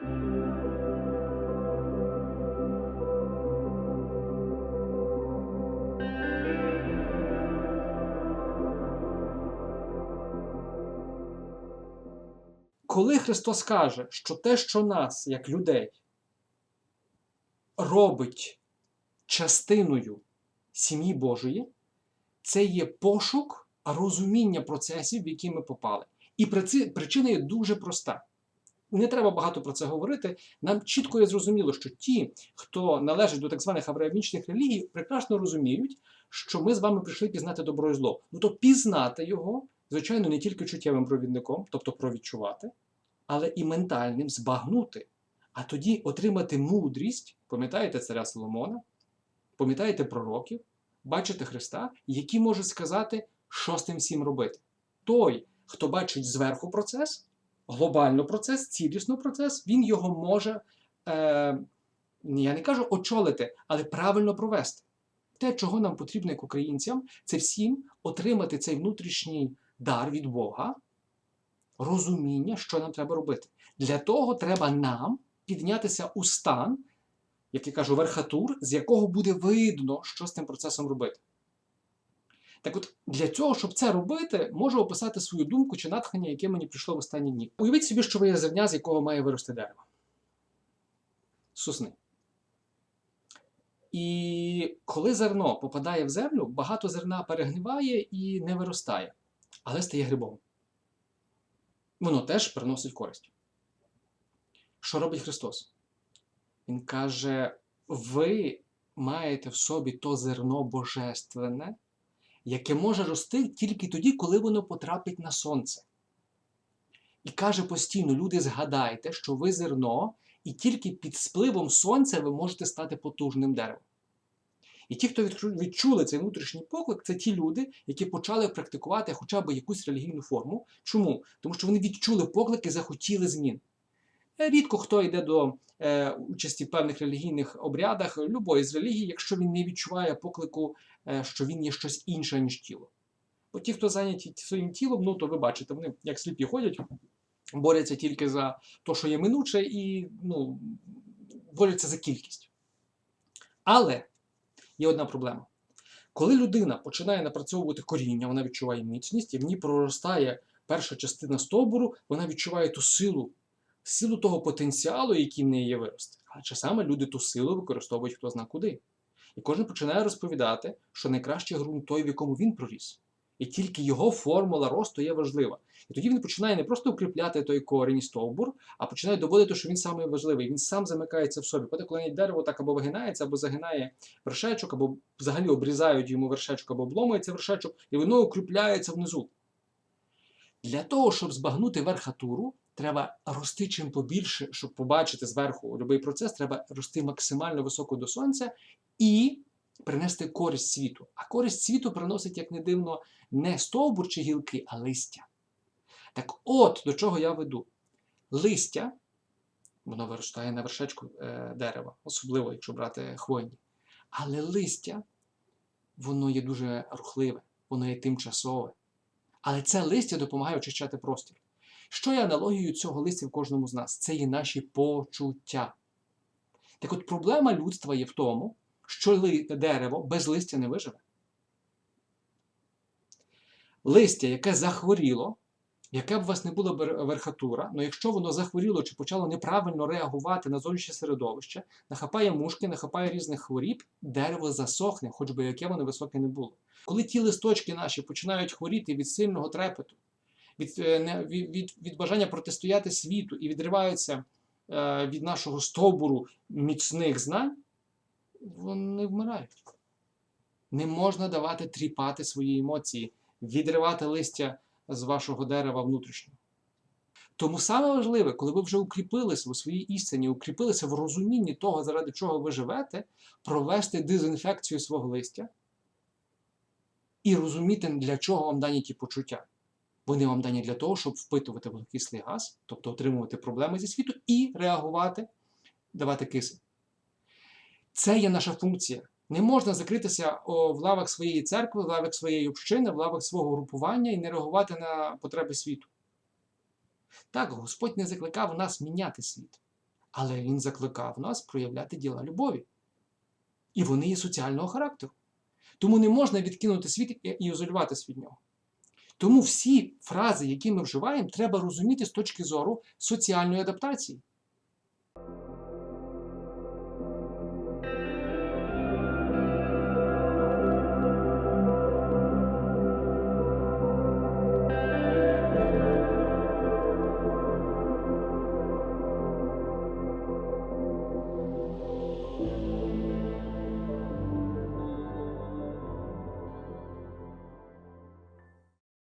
Коли Христос каже, що те, що нас, як людей, робить частиною сім'ї Божої, це є пошук розуміння процесів, в які ми попали. І причина є дуже проста. Не треба багато про це говорити. Нам чітко є зрозуміло, що ті, хто належить до так званих авраамічних релігій, прекрасно розуміють, що ми з вами прийшли пізнати добро і зло. Ну то пізнати його, звичайно, не тільки чуттєвим провідником, тобто провідчувати, але і ментальним збагнути. А тоді отримати мудрість, пам'ятаєте царя Соломона, пам'ятаєте пророків, бачите Христа, які можуть сказати, що з тим всім робити. Той, хто бачить зверху процес, глобально процес, цілісно процес, він його може, е, я не кажу очолити, але правильно провести. Те, чого нам потрібно як українцям, це всім отримати цей внутрішній дар від Бога, розуміння, що нам треба робити. Для того треба нам піднятися у стан, як я кажу, верхатур, з якого буде видно, що з тим процесом робити. Так от, для цього, щоб це робити, можу описати свою думку чи натхнення, яке мені прийшло в останні дні. Уявіть собі, що ви є зерня, з якого має вирости дерево. Сосни. І коли зерно попадає в землю, багато зерна перегниває і не виростає, але стає грибом. Воно теж приносить користь. Що робить Христос? Він каже: ви маєте в собі то зерно божественне, яке може рости тільки тоді, коли воно потрапить на сонце. І каже постійно: люди, згадайте, що ви зерно, і тільки під спливом сонця ви можете стати потужним деревом. І ті, хто відчули цей внутрішній поклик, це ті люди, які почали практикувати хоча б якусь релігійну форму. Чому? Тому що вони відчули поклик і захотіли змін. Рідко хто йде до е, участі в певних релігійних обрядах любої з релігій, якщо він не відчуває поклику, е, що він є щось інше, ніж тіло. Бо ті, хто зайняті своїм тілом, ну то ви бачите, вони як сліпі ходять, борються тільки за те, що є минуче, і ну, борються за кількість. Але є одна проблема. Коли людина починає напрацьовувати коріння, вона відчуває міцність, і в ній проростає перша частина стовбуру, вона відчуває ту силу, силу того потенціалу, який в неї є вирости. А часами люди ту силу використовують хто зна куди. І кожен починає розповідати, що найкращий ґрунт той, в якому він проріс. І тільки його формула росту є важлива. І тоді він починає не просто укріпляти той корінь і стовбур, а починає доводити, що він самий важливий. Він сам замикається в собі. Коли коли навіть дерево так або вигинається, або загинає вершечок, або взагалі обрізають йому вершечок, або обломується вершечок, і воно укріпляється внизу. Для того, щоб збагнути верхатуру, треба рости чим побільше, щоб побачити зверху будь-який процес, треба рости максимально високо до сонця і принести користь світу. А користь світу приносить, як не дивно, не стовбур чи гілки, а листя. Так от до чого я веду. Листя, воно виростає на вершечку е, дерева, особливо, якщо брати хвойні. Але листя, воно є дуже рухливе, воно є тимчасове. Але це листя допомагає очищати простір. Що є аналогією цього листя в кожному з нас? Це є наші почуття. Так от проблема людства є в тому, що дерево без листя не виживе. Листя, яке захворіло, яке б у вас не була верхатура, але якщо воно захворіло чи почало неправильно реагувати на зовнішнє середовище, нахапає мушки, нахапає різних хворіб, дерево засохне, хоч би яке воно високе не було. Коли ті листочки наші починають хворіти від сильного трепету, від, е, від, від, від бажання протистояти світу і відриваються е, від нашого стовбуру міцних знань, вони вмирають. Не можна давати тріпати свої емоції, відривати листя з вашого дерева внутрішнього. Тому саме важливе, коли ви вже укріпилися у своїй істині, укріпилися в розумінні того, заради чого ви живете, провести дезінфекцію свого листя і розуміти, для чого вам дані ті почуття. Вони вам дані для того, щоб впитувати вуглекислий газ, тобто отримувати проблеми зі світу, і реагувати, давати кисень. Це є наша функція. Не можна закритися в лавах своєї церкви, в лавах своєї общини, в лавах свого групування і не реагувати на потреби світу. Так, Господь не закликав нас міняти світ. Але він закликав нас проявляти діла любові. І вони є соціального характеру. Тому не можна відкинути світ і і ізолюватись від нього. Тому всі фрази, які ми вживаємо, треба розуміти з точки зору соціальної адаптації.